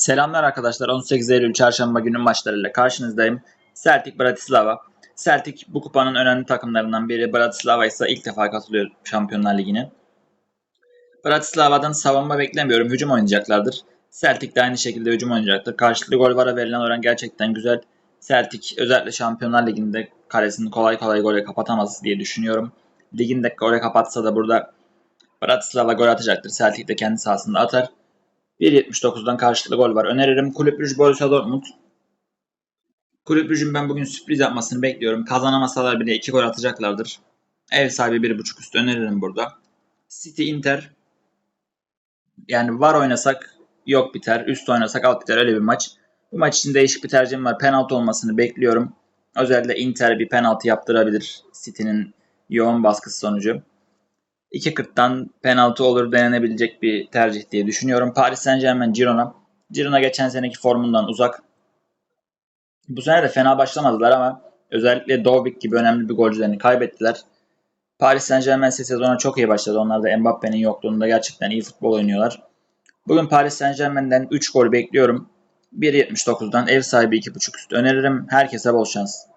Selamlar arkadaşlar. 18 Eylül Çarşamba günü maçlarıyla karşınızdayım. Celtic Bratislava. Celtic bu kupanın önemli takımlarından biri. Bratislava ise ilk defa katılıyor Şampiyonlar Ligi'ne. Bratislava'dan savunma beklemiyorum. Hücum oynayacaklardır. Celtic de aynı şekilde hücum oynayacaktır. Karşılıklı gol vara verilen oran gerçekten güzel. Celtic özellikle Şampiyonlar Ligi'nde kalesini kolay kolay gole kapatamaz diye düşünüyorum. Liginde gole kapatsa da burada Bratislava gol atacaktır. Celtic de kendi sahasında atar. 1.79'dan karşılıklı gol var. Öneririm Kulüp Brugge Borussia Dortmund. Kulüp Brugge'ün ben bugün sürpriz yapmasını bekliyorum. Kazanamasalar bile 2 gol atacaklardır. Ev sahibi 1.5 üstü öneririm burada. City Inter. Yani var oynasak yok biter. Üst oynasak alt biter. Öyle bir maç. Bu maç için değişik bir tercihim var. Penaltı olmasını bekliyorum. Özellikle Inter bir penaltı yaptırabilir. City'nin yoğun baskısı sonucu. 2.40'dan penaltı olur denenebilecek bir tercih diye düşünüyorum. Paris Saint Germain Girona. Girona geçen seneki formundan uzak. Bu sene de fena başlamadılar ama özellikle Dovbik gibi önemli bir golcülerini kaybettiler. Paris Saint Germain ise sezona çok iyi başladı. Onlar da Mbappe'nin yokluğunda gerçekten iyi futbol oynuyorlar. Bugün Paris Saint Germain'den 3 gol bekliyorum. 1.79'dan ev sahibi 2.5 üstü öneririm. Herkese bol şans.